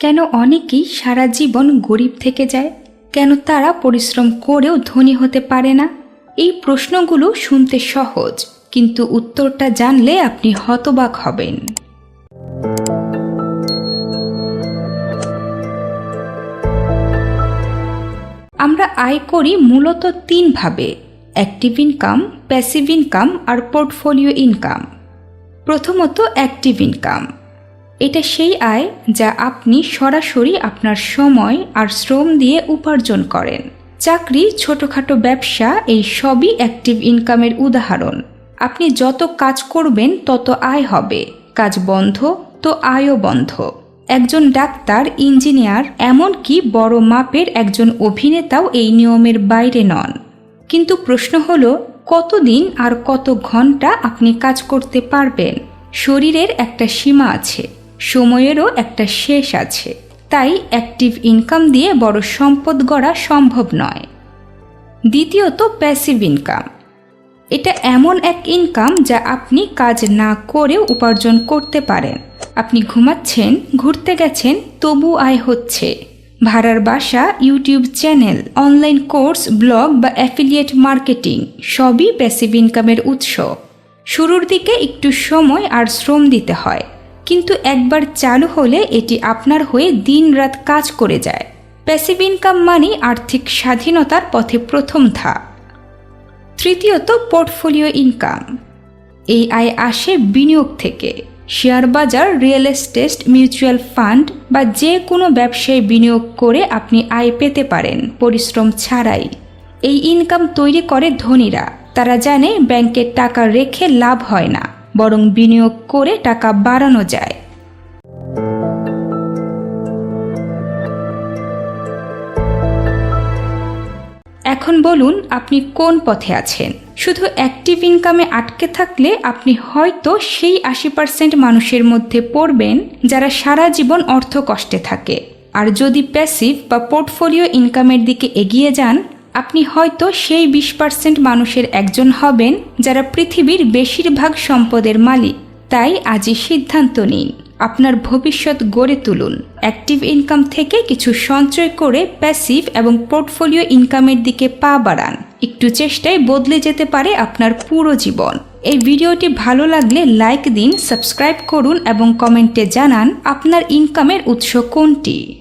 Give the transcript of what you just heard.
কেন অনেকেই সারা জীবন গরিব থেকে যায়? কেন তারা পরিশ্রম করেও ধনী হতে পারে না? এই প্রশ্নগুলো শুনতে সহজ, কিন্তু উত্তরটা জানলে আপনি হতবাক হবেন। আমরা আয় করি মূলত তিনভাবে অ্যাক্টিভ ইনকাম প্যাসিভ ইনকাম আর পোর্টফোলিও ইনকাম প্রথমত অ্যাক্টিভ ইনকাম এটা সেই আয় যা আপনি সরাসরি আপনার সময় আর শ্রম দিয়ে উপার্জন করেন। চাকরি, ছোটোখাটো ব্যবসা, এই সবই অ্যাক্টিভ ইনকামের উদাহরণ। আপনি যত কাজ করবেন, তত আয় হবে। কাজ বন্ধ, তো আয়ও বন্ধ। একজন ডাক্তার, ইঞ্জিনিয়ার, এমনকি বড় মাপের একজন অভিনেতাও এই নিয়মের বাইরে নন। কিন্তু প্রশ্ন হলো, কতদিন আর কত ঘণ্টা আপনি কাজ করতে পারবেন? শরীরের একটা সীমা আছে। সময়েরও একটা শেষ আছে। তাই অ্যাক্টিভ ইনকাম দিয়ে বড় সম্পদ গড়া সম্ভব নয়। দ্বিতীয়ত প্যাসিভ ইনকাম এটা এমন এক ইনকাম যা আপনি কাজ না করেও উপার্জন করতে পারেন। আপনি ঘুমাচ্ছেন, ঘুরতে গেছেন, তবু আয় হচ্ছে। ভাড়ার বাসা YouTube channel online course blog বা অ্যাফিলিয়েট মার্কেটিং সবই প্যাসিভ ইনকামের উৎস। শুরুর দিকে একটু সময় আর শ্রম দিতে হয়। কিন্তু একবার চালু হলে এটি আপনার হয়ে দিনরাত কাজ করে যায়। প্যাসিভ ইনকাম মানে আর্থিক স্বাধীনতার পথে প্রথম ধাপ। তৃতীয়ত, পোর্টফোলিও ইনকাম। এই আয় আসে বিনিয়োগ থেকে। শেয়ার বাজার, রিয়েল এস্টেট, মিউচুয়াল ফান্ড বা যে কোনো ব্যবসায় বিনিয়োগ করে আপনি আয় পেতে পারেন পরিশ্রম ছাড়াই। এই ইনকাম তৈরি করে ধনীরা। তারা জানে ব্যাংকে টাকা রেখে লাভ হয় না। বরং বিনিয়োগ করে টাকা বাড়ানো যায়। এখন বলুন, আপনি কোন পথে আছেন? শুধু অ্যাক্টিভ ইনকামে আটকে থাকলে আপনি হয়তো সেই আশি পার্সেন্ট মানুষের মধ্যে পড়বেন যারা সারা জীবন অর্থ কষ্টে থাকে। আর যদি প্যাসিভ বা পোর্টফোলিও ইনকামের দিকে এগিয়ে যান আপনি হয়তো সেই বিশ পার্সেন্ট মানুষের একজন হবেন যারা পৃথিবীর বেশিরভাগ সম্পদের মালিক। তাই আজই সিদ্ধান্ত নিন, আপনার ভবিষ্যৎ গড়ে তুলুন। অ্যাক্টিভ ইনকাম থেকে কিছু সঞ্চয় করে প্যাসিভ এবং পোর্টফোলিও ইনকামের দিকে পা বাড়ান। একটু চেষ্টায় বদলে যেতে পারে আপনার পুরো জীবন। এই ভিডিওটি ভালো লাগলে লাইক দিন, সাবস্ক্রাইব করুন এবং কমেন্টে জানান আপনার ইনকামের উৎস কোনটি।